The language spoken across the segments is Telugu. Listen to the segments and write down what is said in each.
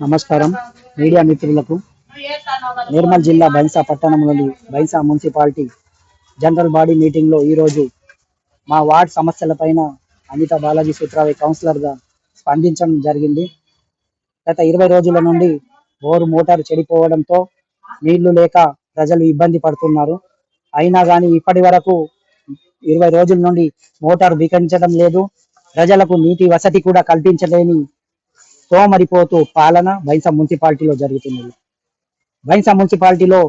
నమస్కారం. మీడియా మిత్రులకు నిర్మల్ జిల్లా బైన్సా పట్టణంలోని బైన్సా మున్సిపాలిటీ జనరల్ బాడీ మీటింగ్లో ఈరోజు మా వార్డ్ సమస్యలపైన అనిత బాలాజీ సూత్రావే కౌన్సిలర్గా స్పందించడం జరిగింది. గత ఇరవై రోజుల నుండి బోరు మోటారు చెడిపోవడంతో నీళ్ళు లేక ప్రజలు ఇబ్బంది పడుతున్నారు. అయినా కానీ ఇప్పటి వరకు ఇరవై రోజుల నుండి మోటార్ బిగించడం లేదు. ప్రజలకు నీటి వసతి కూడా కల్పించలేని సోమరిపోతూ పాలన బైన్సా మున్సిపాలిటీలో జరుగుతున్నది. బైన్సా మున్సిపాలిటీలో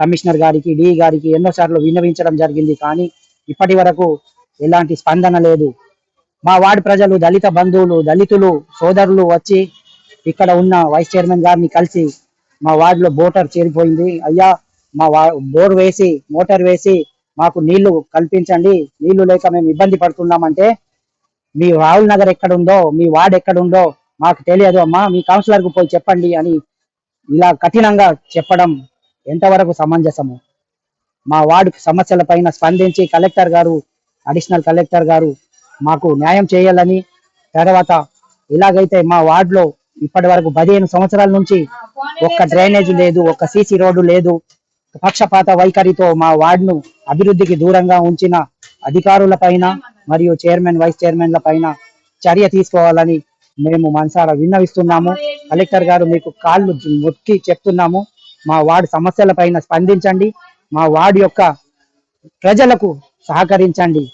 కమిషనర్ గారికి డి గారికి ఎన్నోసార్లు విన్నవించడం జరిగింది. కానీ ఇప్పటి వరకు ఎలాంటి స్పందన లేదు. మా వార్డు ప్రజలు దళిత బంధువులు దళితులు సోదరులు వచ్చి ఇక్కడ ఉన్న వైస్ చైర్మన్ గారిని కలిసి మా వార్డులో బోటర్ చేరిపోయింది. అయ్యా మా బోర్ వేసి మోటార్ వేసి మాకు నీళ్ళు కల్పించండి. నీళ్ళు లేక మేము ఇబ్బంది పడుతున్నామంటే మీ రాహుల్ నగర్ ఎక్కడుందో మీ వార్డ్ ఎక్కడుందో మాకు తెలియదు అమ్మా మీ కౌన్సిలర్కు పోయి చెప్పండి అని ఇలా కఠినంగా చెప్పడం ఎంతవరకు సమంజసము? మా వార్డు సమస్యల పైన స్పందించి కలెక్టర్ గారు అడిషనల్ కలెక్టర్ గారు మాకు న్యాయం చేయాలని తర్వాత ఇలాగైతే మా వార్డులో ఇప్పటి వరకు పదిహేను సంవత్సరాల నుంచి ఒక్క డ్రైనేజ్ లేదు ఒక్క సీసీ రోడ్డు లేదు. పక్షపాత వైఖరితో మా వార్డును అభివృద్ధికి దూరంగా ఉంచిన అధికారుల పైన మరియు చైర్మన్ వైస్ చైర్మన్ల పైన చర్య తీసుకోవాలని మేము మనసారా విన్నవిస్తున్నాము. కలెక్టర్ గారు మీకు కాళ్ళు మొక్కి చెప్తున్నాము. మా వార్డు సమస్యల పైన స్పందించండి. మా వార్డు యొక్క ప్రజలకు సహకరించండి.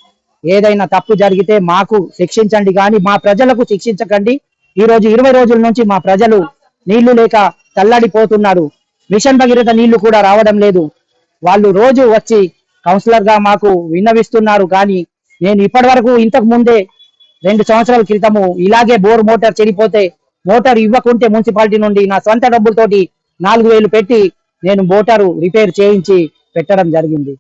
ఏదైనా తప్పు జరిగితే మాకు శిక్షించండి. కానీ మా ప్రజలకు శిక్షించకండి. ఈ రోజు ఇరవై రోజుల నుంచి మా ప్రజలు నీళ్ళు లేక తల్లడిపోతున్నారు. మిషన్ భగీరథ నీళ్ళు కూడా రావడం లేదు. వాళ్ళు రోజు వచ్చి కౌన్సిలర్గా మాకు విన్నవిస్తున్నారు. కానీ నేను ఇప్పటి వరకు ఇంతకు ముందే రెండు సంవత్సరాల క్రితము ఇలాగే బోర్ మోటార్ చెడిపోతే మోటార్ ఇవ్వకుంటే మున్సిపాలిటీ నుండి నా సొంత డబ్బులతోటి నాలుగు వేలు పెట్టి నేను మోటారు రిపేర్ చేయించి పెట్టడం జరిగింది.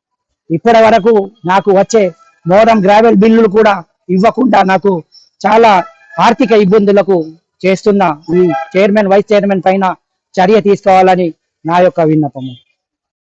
ఇప్పటి వరకు నాకు వచ్చే మోరం గ్రావెల్ బిల్లులు కూడా ఇవ్వకుండా నాకు చాలా ఆర్థిక ఇబ్బందులకు చేస్తున్న ఈ చైర్మన్ వైస్ చైర్మన్ పైన చర్య తీసుకోవాలని నా యొక్క విన్నపము.